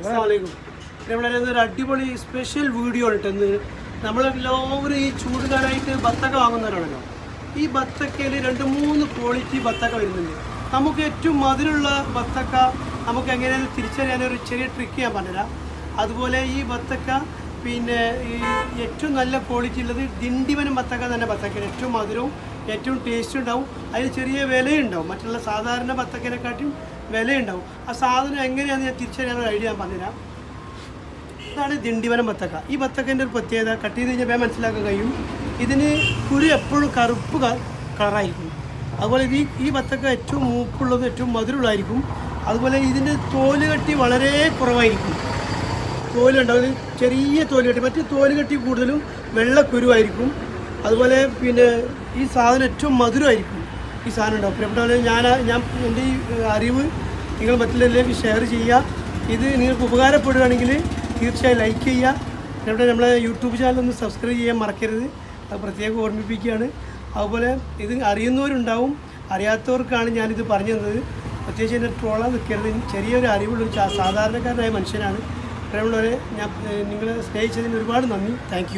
അസ്സാമലൈക്കും ഇവിടെ ഒരു അടിപൊളി സ്പെഷ്യൽ വീഡിയോ ഇട്ടെന്ന് നമ്മളെല്ലാവരും ഈ ചൂടുകാരായിട്ട് ബത്തക്ക വാങ്ങുന്നവരാണല്ലോ. ഈ ബത്തക്കയിൽ രണ്ട് മൂന്ന് ക്വാളിറ്റി ബത്തക്ക വരുന്നുണ്ട്. നമുക്ക് ഏറ്റവും മധുരമുള്ള ബത്തക്ക നമുക്ക് എങ്ങനെയാണ് തിരിച്ചറിയാൻ ഒരു ചെറിയ ട്രിക്ക് ഞാൻ പറഞ്ഞുതരാം. അതുപോലെ ഈ ബത്തക്ക പിന്നെ ഈ ഏറ്റവും നല്ല ക്വാളിറ്റി ഉള്ളത് ദിണ്ടിവനം ബത്തക്ക തന്നെ ബത്തക്കയാണ്. ഏറ്റവും മധുരവും ഏറ്റവും ടേസ്റ്റ് ഉണ്ടാവും. അതിന് ചെറിയ വിലയുണ്ടാവും മറ്റുള്ള സാധാരണ ബത്തക്കനെക്കാട്ടും വിലയുണ്ടാവും ആ സാധനം എങ്ങനെയാണെന്ന് ഞാൻ തിരിച്ചറിയാൻ ഒരു ഐഡിയ ഞാൻ പറഞ്ഞുതരാം. ഇതാണ് ദിണ്ടിവനം ബത്തക്ക. ഈ ബത്തക്കന്റെ ഒരു പ്രത്യേകത കട്ട് ചെയ്ത് കഴിഞ്ഞാൽ മനസ്സിലാക്കാൻ കഴിയും. ഇതിന് കുരു എപ്പോഴും കറുപ്പ് കളറായിരിക്കും. അതുപോലെ ഈ ഈ ബത്തക്ക ഏറ്റവും മൂപ്പുള്ളത് ഏറ്റവും മധുരമുള്ളതായിരിക്കും. അതുപോലെ ഇതിന്റെ തോൽ കട്ടി വളരെ കുറവായിരിക്കും. തോലുണ്ടാവും. ചെറിയ തോൽ കട്ടി. മറ്റേ തോൽ കട്ടി കൂടുതലും വെള്ള കുരുവായിരിക്കും. അതുപോലെ പിന്നെ ഈ സാധനം ഏറ്റവും മധുരമായിരിക്കും ഈ സാധനം ഉണ്ടാവും. പ്രിയപ്പെട്ടവരെ ഞാൻ ഞാൻ എന്റെ ഈ അറിവ് നിങ്ങൾ മറ്റുള്ളവരിലേക്ക് ഷെയർ ചെയ്യുക. ഇത് നിങ്ങൾക്ക് ഉപകാരപ്പെടുകയാണെങ്കിൽ തീർച്ചയായും ലൈക്ക് ചെയ്യുക. ഇവിടെ നമ്മളെ യൂട്യൂബ് ചാനൽ ഒന്ന് സബ്സ്ക്രൈബ് ചെയ്യാൻ മറക്കരുത്. അത് പ്രത്യേകം ഓർമ്മിപ്പിക്കുകയാണ്. അതുപോലെ ഇത് അറിയുന്നവരുണ്ടാവും. അറിയാത്തവർക്കാണ് ഞാനിത് പറഞ്ഞു തന്നത്. പ്രത്യേകിച്ച് എന്റെ ട്രോളാൻ നിൽക്കരുത്. ചെറിയൊരു അറിവുള്ള സാധാരണക്കാരനായ മനുഷ്യനാണ്. പ്രിയമുള്ളവരെ ഞാൻ നിങ്ങളെ സ്നേഹിച്ചതിന് ഒരുപാട് നന്ദി. താങ്ക്